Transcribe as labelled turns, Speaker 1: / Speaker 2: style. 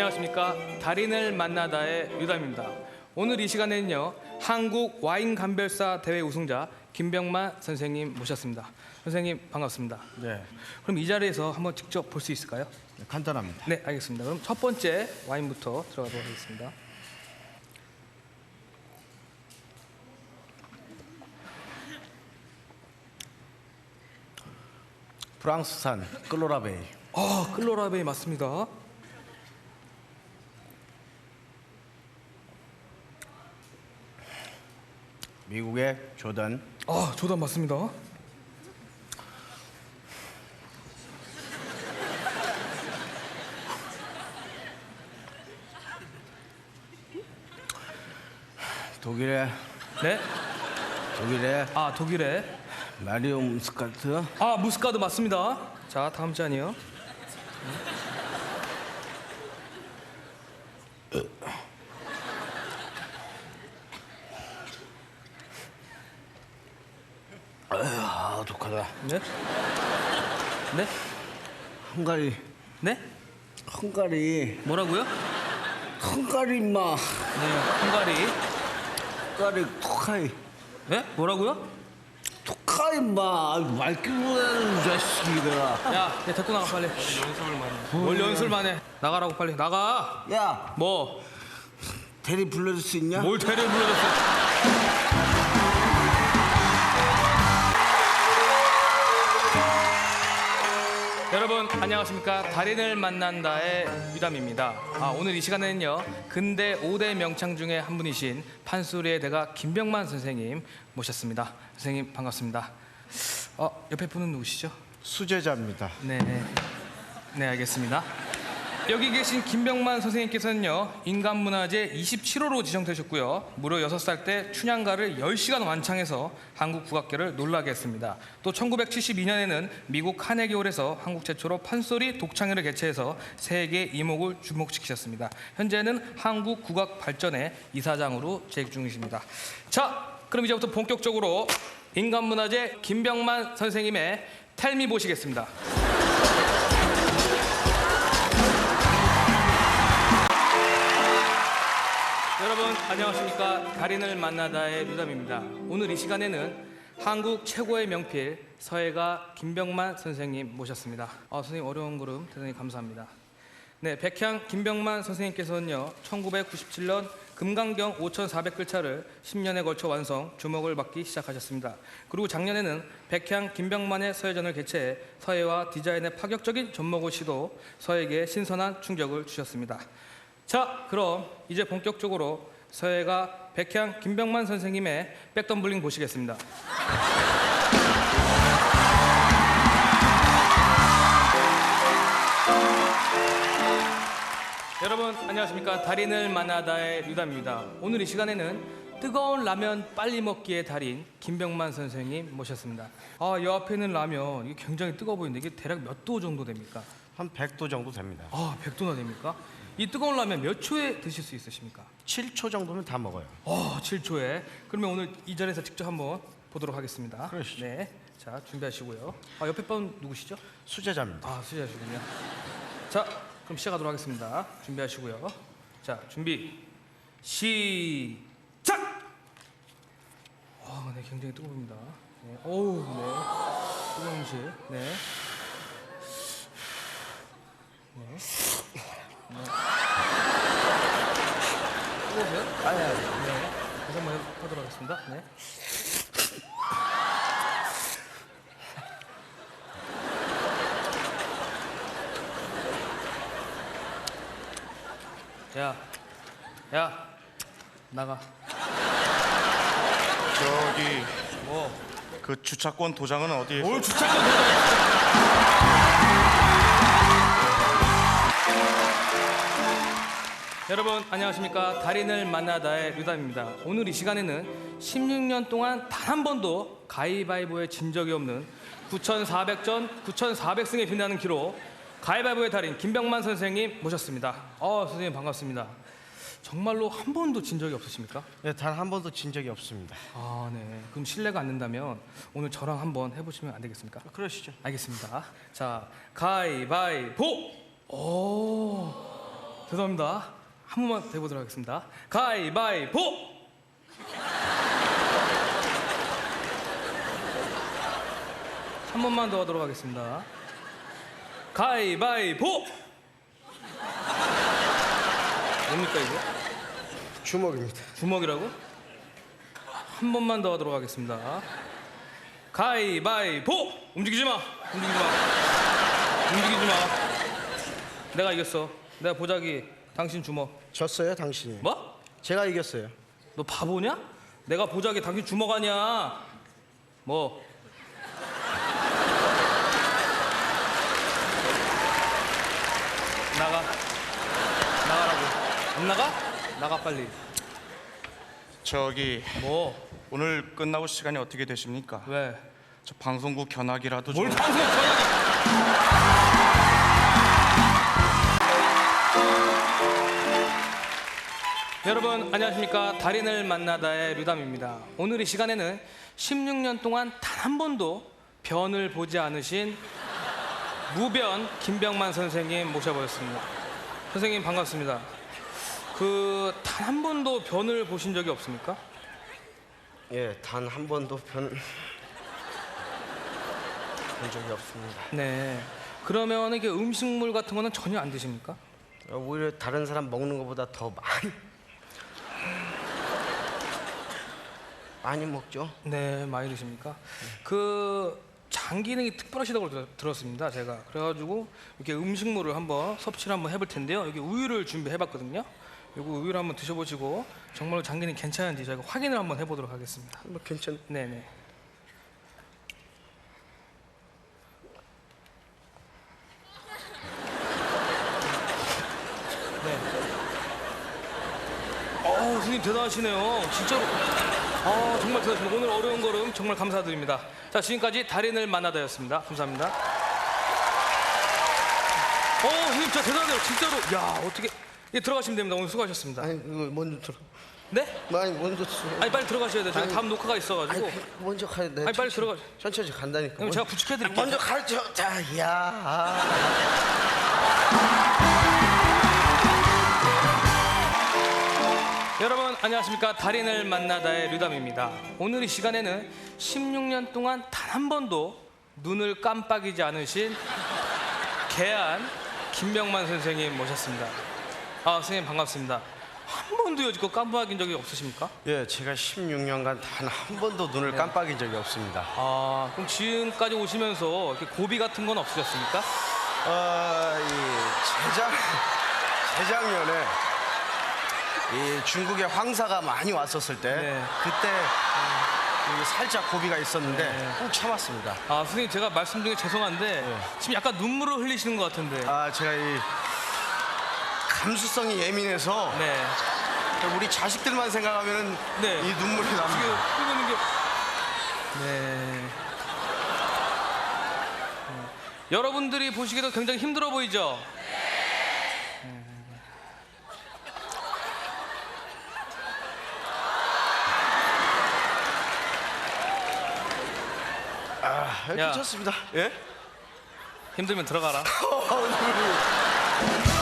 Speaker 1: 안녕하십니까 달인을 만나다의 유담입니다. 오늘 이 시간에는요 한국 와인 감별사 대회 우승자 김병만 선생님 모셨습니다. 선생님 반갑습니다.
Speaker 2: 네,
Speaker 1: 그럼 이 자리에서 한번 직접 볼 수 있을까요?
Speaker 2: 간단합니다.
Speaker 1: 네 알겠습니다. 그럼 첫 번째 와인부터 들어가도록 하겠습니다.
Speaker 2: 프랑스산 클로라베이.
Speaker 1: 아 클로라베이 맞습니다.
Speaker 2: 미국의 조던.
Speaker 1: 아 조단 맞습니다.
Speaker 2: 독일의
Speaker 1: 네.
Speaker 2: 독일의
Speaker 1: 아 독일의
Speaker 2: 마리움 스카트.
Speaker 1: 아 무스카드 맞습니다. 자 다음 잔이요.
Speaker 2: 아 독하다.
Speaker 1: 네. 네.
Speaker 2: 헝가리.
Speaker 1: 네.
Speaker 2: 헝가리.
Speaker 1: 뭐라고요?
Speaker 2: 헝가리 마.
Speaker 1: 네. 헝가리.
Speaker 2: 헝가리 토카이.
Speaker 1: 네? 뭐라고요?
Speaker 2: 토카이 마. 말귀는 자식이들아.
Speaker 1: 야, 야 데리고 나가 빨리. 연습을 많이. 뭘 연습만 해? 나가라고 빨리 나가.
Speaker 2: 야
Speaker 1: 뭐?
Speaker 2: 대리 불러줄 수 있냐?
Speaker 1: 뭘 대를 불러줬어? 안녕하십니까 달인을 만난다의 유담입니다. 아, 오늘 이 시간에는요 근대 5대 명창 중에 한 분이신 판소리의 대가 김병만 선생님 모셨습니다. 선생님 반갑습니다. 어, 옆에 분은 누구시죠?
Speaker 2: 수제자입니다.
Speaker 1: 네, 네 알겠습니다. 여기 계신 김병만 선생님께서는요 인간문화재 27호로 지정되셨고요. 무려 6살 때 춘향가를 10시간 완창해서 한국 국악계를 놀라게 했습니다. 또 1972년에는 미국 카네기홀에서 한국 최초로 판소리 독창회를 개최해서 세계 이목을 주목시키셨습니다. 현재는 한국 국악 발전의 이사장으로 재직 중이십니다. 자 그럼 이제부터 본격적으로 인간문화재 김병만 선생님의 텔미 보시겠습니다 안녕하십니까. 달인을 만나다의 유담입니다. 오늘 이 시간에는 한국 최고의 명필 서예가 김병만 선생님 모셨습니다. 아, 선생님 어려운 걸음 대단히 감사합니다. 네 백향 김병만 선생님께서는요 1997년 금강경 5,400글차를 10년에 걸쳐 완성 주목을 받기 시작하셨습니다. 그리고 작년에는 백향 김병만의 서예전을 개최해 서예와 디자인의 파격적인 접목을 시도 서예계에 신선한 충격을 주셨습니다. 자, 그럼 이제 본격적으로 서예가 백향 김병만 선생님의 백덤블링 보시겠습니다. 여러분 안녕하십니까 달인을 만나다의 유담입니다. 오늘 이 시간에는 뜨거운 라면 빨리 먹기의 달인 김병만 선생님 모셨습니다. 아, 이 앞에 있는 라면 이게 굉장히 뜨거워 보이는데 이게 대략 몇 도 정도 됩니까?
Speaker 2: 한 100도 정도 됩니다.
Speaker 1: 아, 100도나 됩니까? 이 뜨거운 라면 몇 초에 드실 수 있으십니까?
Speaker 2: 7초 정도면 다 먹어요.
Speaker 1: 어, 7초에. 그러면 오늘 이 자리에서 직접 한번 보도록 하겠습니다.
Speaker 2: 그러시죠.
Speaker 1: 네. 자, 준비하시고요. 아, 옆에 분 누구시죠?
Speaker 2: 수제자입니다.
Speaker 1: 아, 수지하시군요. 자, 그럼 시작하도록 하겠습니다. 준비하시고요. 자, 준비. 시작! 와, 네, 굉장히 뜨거웁니다. 네. 어우, 네. 뜨거운 음식. 네. 네. 네. 뜨거우세요?
Speaker 2: 아니, 아니.
Speaker 1: 네. 다시 한번 해보도록 하겠습니다. 네. 야, 야, 나가.
Speaker 3: 저기
Speaker 1: 뭐?
Speaker 3: 그 주차권 도장은 어디에?
Speaker 1: 뭘 주차권 도장? 여러분 안녕하십니까 달인을 만나다의 류담입니다. 오늘 이 시간에는 16년 동안 단 한 번도 가위바위보에 진 적이 없는 9,400전 9,400승에 빛나는 기록 가위바위보의 달인 김병만 선생님 모셨습니다. 어 선생님 반갑습니다. 정말로 한 번도 진 적이 없으십니까?
Speaker 2: 네, 단 한 번도 진 적이 없습니다.
Speaker 1: 아 네. 그럼 실례가 안 된다면 오늘 저랑 한번 해보시면 안 되겠습니까?
Speaker 2: 그러시죠.
Speaker 1: 알겠습니다. 자, 가위바위보. 오, 죄송합니다. 한 번만 더 해보도록 하겠습니다. 가위바위보! 한 번만 더 하도록 하겠습니다. 가위바위보! 뭡니까 이거?
Speaker 2: 주먹입니다.
Speaker 1: 주먹이라고? 한 번만 더 하도록 하겠습니다. 가위바위보! 움직이지 마! 움직이지 마! 움직이지 마! 내가 이겼어. 내가 보자기 당신 주먹.
Speaker 2: 졌어요, 당신이.
Speaker 1: 뭐?
Speaker 2: 제가 이겼어요.
Speaker 1: 너 바보냐? 내가 보자기 당신 주먹 아니야. 뭐? 나가. 나가라고. 안 나가? 나가 빨리.
Speaker 3: 저기
Speaker 1: 뭐?
Speaker 3: 오늘 끝나고 시간이 어떻게 되십니까?
Speaker 1: 왜?
Speaker 3: 저 방송국 견학이라도 좀
Speaker 1: 뭘 방송 전화기? 여러분 안녕하십니까 달인을 만나다의 류담입니다. 오늘 이 시간에는 16년 동안 단 한 번도 변을 보지 않으신 무변 김병만 선생님 모셔보겠습니다. 선생님 반갑습니다. 그 단 한 번도 변을 보신 적이 없습니까?
Speaker 2: 예, 단 한 번도 변... 본 적이 없습니다.
Speaker 1: 네. 그러면 이게 음식물 같은 거는 전혀 안 드십니까?
Speaker 2: 어, 오히려 다른 사람 먹는 것보다 더 많이 많이 먹죠.
Speaker 1: 네, 많이 드십니까? 그 장기능이 특별하시다고 들- 들었습니다. 제가 그래가지고 이렇게 음식물을 한번 섭취를 한번 해볼 텐데요. 여기 우유를 준비해봤거든요. 이거 우유를 한번 드셔보시고 정말 장기능 괜찮은지 저희가 확인을 한번 해보도록 하겠습니다.
Speaker 2: 뭐 괜찮.
Speaker 1: 네네. 네. 어, 선생님 대단하시네요. 진짜로. 아, 정말 대단하십니다. 오늘 어려운 걸음 정말 감사드립니다. 자, 지금까지 달인을 만나다였습니다. 감사합니다. 어, 선생님 진짜 대단해요. 진짜로. 야, 어떻게. 예, 들어가시면 됩니다. 오늘 수고하셨습니다.
Speaker 2: 아니 이거 먼저 들어.
Speaker 1: 네?
Speaker 2: 많이 먼저 들어.
Speaker 1: 아니, 빨리 들어가셔야 돼요. 저희
Speaker 2: 아니,
Speaker 1: 다음 녹화가
Speaker 2: 아니
Speaker 1: 있어가지고.
Speaker 2: 먼저 가야 돼.
Speaker 1: 아니, 빨리 들어가.
Speaker 2: 천천히 간다니까.
Speaker 1: 그럼 제가 부축해드릴게요.
Speaker 2: 먼저 가르쳐. 자, 야.
Speaker 1: 여러분 안녕하십니까 달인을 만나다의 류담입니다 오늘 이 시간에는 16년 동안 단 한 번도 눈을 깜빡이지 않으신 개안 김명만 선생님 모셨습니다 아 선생님 반갑습니다 한 번도 여지껏 깜빡인 적이 없으십니까?
Speaker 2: 예, 제가 16년간 단 한 번도 눈을
Speaker 1: 네.
Speaker 2: 깜빡인 적이 없습니다.
Speaker 1: 아 그럼 지금까지 오시면서 이렇게 고비 같은 건 없으셨습니까?
Speaker 2: 어, 이 재작 재작년에 이 중국의 황사가 많이 왔었을 때
Speaker 1: 네.
Speaker 2: 그때 이 살짝 고비가 있었는데
Speaker 1: 네.
Speaker 2: 꼭 참았습니다.
Speaker 1: 아 선생님 제가 말씀 중에 죄송한데 지금 약간 눈물을 흘리시는 것 같은데
Speaker 2: 아, 제가 이 감수성이 예민해서
Speaker 1: 네
Speaker 2: 우리 자식들만 생각하면
Speaker 1: 네.
Speaker 2: 이 눈물이
Speaker 1: 지금
Speaker 2: 납니다.
Speaker 1: 있는 게 네. 네. 여러분들이 보시기에도 굉장히 힘들어 보이죠?
Speaker 2: 아,
Speaker 1: 야.
Speaker 2: 괜찮습니다. 예?
Speaker 1: 힘들면 들어가라.